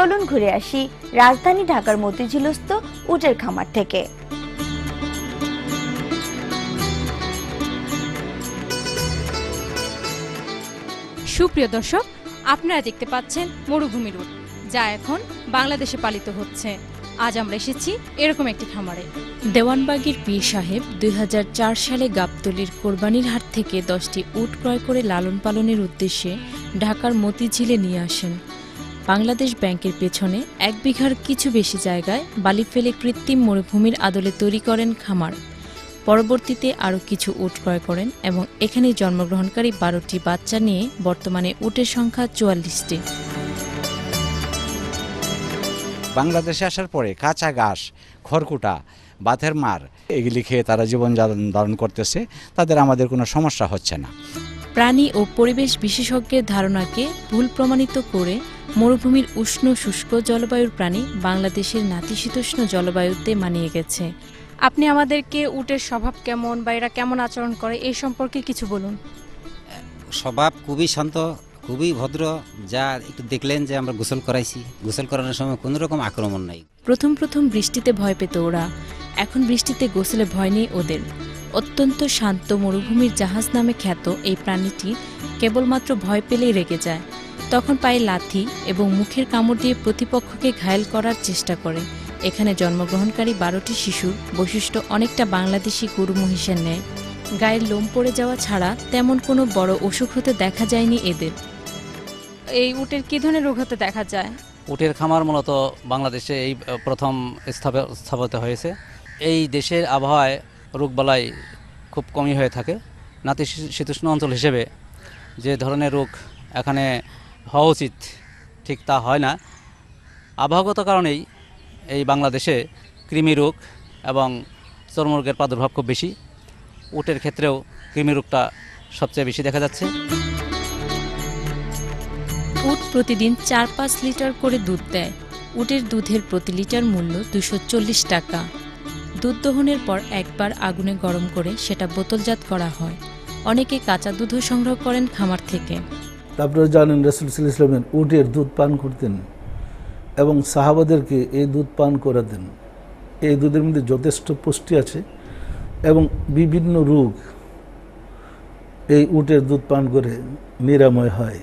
চলুন ঘুরে আসি রাজধানী ঢাকার মতিঝিলস্থ উটের খামার থেকে। সুপ্রিয় দর্শক আপনারা দেখতে পাচ্ছেন মরুভূমির উট যা এখন বাংলাদেশে পালিত হচ্ছে। আজ আমরা এসেছি এরকম একটি খামারে। দেওয়ানবাগীর পীর সাহেব দুই হাজার চার সালে গাবতলির কোরবানির হাট থেকে দশটি উট ক্রয় করে লালন পালনের উদ্দেশ্যে ঢাকার মতিঝিলে নিয়ে আসেন। বাংলাদেশ ব্যাংকের পেছনে এক বিঘার কিছু বেশি জায়গায় বালি ফেলে কৃত্রিম মরুভূমির আদলে তৈরি করেন খামার। পরবর্তীতে আরও কিছু উট ক্রয় করেন এবং এখানে জন্মগ্রহণকারী বারোটি বাচ্চা নিয়ে বর্তমানে উটের সংখ্যা চুয়াল্লিশটি। বাংলাদেশে আসার পরে কাঁচা ঘাস খড়কুটা বাথের মার এগুলি খেয়ে তারা জীবন ধারণ- ধারণ করতেছে তাদের আমাদের কোনো সমস্যা হচ্ছে না। প্রাণী ও পরিবেশ বিশেষজ্ঞের ধারণাকে ভুল প্রমাণিত করে মরুভূমির উষ্ণ শুষ্ক জলবায়ুর প্রাণী বাংলাদেশের নাতিশীতোষ্ণ জলবায়ুতে মানিয়ে গেছে। আপনি আমাদেরকে উটের স্বভাব কেমন বা এরা কেমন আচরণ করে এই সম্পর্কে কিছু বলুন। স্বভাব খুবই শান্ত খুবই ভদ্র যা একটু দেখলেন যে আমরা গোসল করাইছি। গোসল করানোর সময় কোনো রকম আক্রমণ নাই। প্রথম প্রথম বৃষ্টিতে ভয় পেত ওরা। এখন বৃষ্টিতে গোসলে ভয় নেই ওদের। অত্যন্ত শান্ত মরুভূমির জাহাজ নামে খ্যাত এই প্রাণীটি কেবলমাত্র ভয় পেলেই রেগে যায়। তখন পায়ে লাথি এবং মুখের কামড় দিয়ে প্রতিপক্ষকে ঘায়েল করার চেষ্টা করে। এখানে জন্মগ্রহণকারী বারোটি শিশুর বৈশিষ্ট্য অনেকটা বাংলাদেশি গরু মহিষের ন্যায়। গায়ের লোম পড়ে যাওয়া ছাড়া তেমন কোনো বড় অসুখ হতে দেখা যায়নি এদের। এই উটের কি ধরনের রোগ হতে দেখা যায়? উটের খামার মূলত বাংলাদেশে এই প্রথম স্থাপ- স্থাপিত হয়েছে। এই দেশের আবহাওয়ায় রোগবালাই খুব কমই হয়ে থাকে। নাতিশীতোষ্ণ অঞ্চল হিসেবে যে ধরনের রোগ এখানে হওয়া উচিত, ঠিক তা হয় না। আবহাওয়াগত কারণেই এই বাংলাদেশে কৃমি রোগ এবং চর্মরোগের প্রাদুর্ভাব খুব বেশি। উটের ক্ষেত্রেও কৃমি রোগটা সবচেয়ে বেশি দেখা যাচ্ছে। উট প্রতিদিন চার পাঁচ লিটার করে দুধ দেয়। উটের দুধের প্রতি লিটার মূল্য দুশো চল্লিশ টাকা। দুধ দহনের পর একবার আগুনে গরম করে সেটা বোতলজাত করা হয়। অনেকে কাঁচা দুধও সংগ্রহ করেন খামার থেকে। তারপরে জানেন রসুল ইসলামের উটের দুধ পান করতেন এবং সাহাবাদেরকে এই দুধ পান করাতেন। এই দুধের মধ্যে যথেষ্ট পুষ্টি আছে এবং বিভিন্ন রোগ এই উটের দুধ পান করে নিরাময় হয়।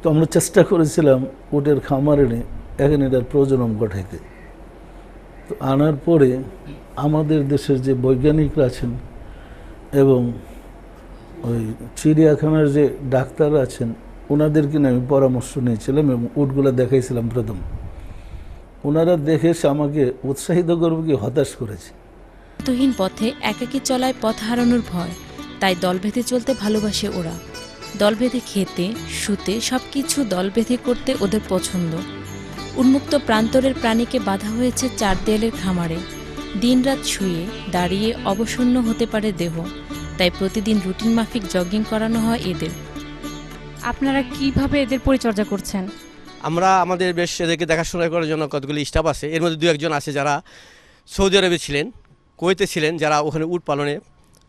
তো আমরা চেষ্টা করেছিলাম উটের খামার এনে এখানে এটার প্রজনন ঘটাইতে। তো আনার পরে আমাদের দেশের যে বৈজ্ঞানিকরা আছেন এবং ওই চিড়িয়াখানার যে ডাক্তার আছেন ওনাদেরকে নিয়ে আমি পরামর্শ নিয়েছিলাম এবং উটগুলো দেখাইছিলাম প্রথম। ওনারা দেখে এসে আমাকে উৎসাহিত করবে কি, হতাশ করেছে। পথহীন পথে একাকী চলায় পথ হারানোর ভয়, তাই দল বেঁধে চলতে ভালোবাসে ওরা। দল বেঁধে খেতে, শুতে, সবকিছু দল বেঁধে করতে ওদের পছন্দ। উন্মুক্ত প্রান্তরের প্রাণীকে বাধা হয়েছে চার দেয়ালের খামারে। দিনরাত শুয়ে, দাঁড়িয়ে অবসন্ন হতে পারে দেহ। তাই প্রতিদিন রুটিন মাফিক জগিং করানো হয় এদের। আপনারা কীভাবে এদের পরিচর্যা করছেন? আমরা আমাদের বেশ এদেরকে দেখাশোনা করার জন্য কতগুলি স্টাফ আছে। এর মধ্যে দু একজন আছে যারা সৌদি আরবে ছিলেন কুয়েতে ছিলেন যারা ওখানে উট পালনে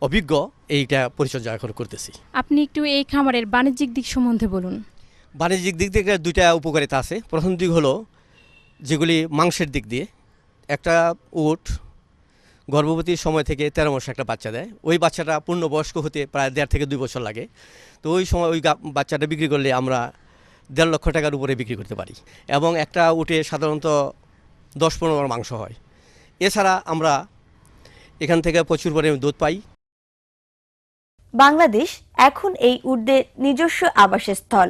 অভিজ্ঞ। এইটা পরিচর্যা এখন করতেছি। আপনি একটু এই খামারের বাণিজ্যিক দিক সম্বন্ধে বলুন। বাণিজ্যিক দিক থেকে দুইটা উপকারিতা আছে। প্রথম দিক হলো যেগুলি মাংসের দিক দিয়ে। একটা উট গর্ভবতীর সময় থেকে তেরো মাসে একটা বাচ্চা দেয়। ওই বাচ্চাটা পূর্ণবয়স্ক হতে প্রায় দেড় থেকে দুই বছর লাগে। তো ওই সময় ওই বাচ্চাটা বিক্রি করলে আমরা দেড় লক্ষ টাকার উপরে বিক্রি করতে পারি। এবং একটা উটে সাধারণত দশ পনেরো মাংস হয়। এছাড়া আমরা এখান থেকে প্রচুর পরিমাণে দুধ পাই। বাংলাদেশ এখন এই উটদের নিজস্ব আবাসের আবাসস্থল।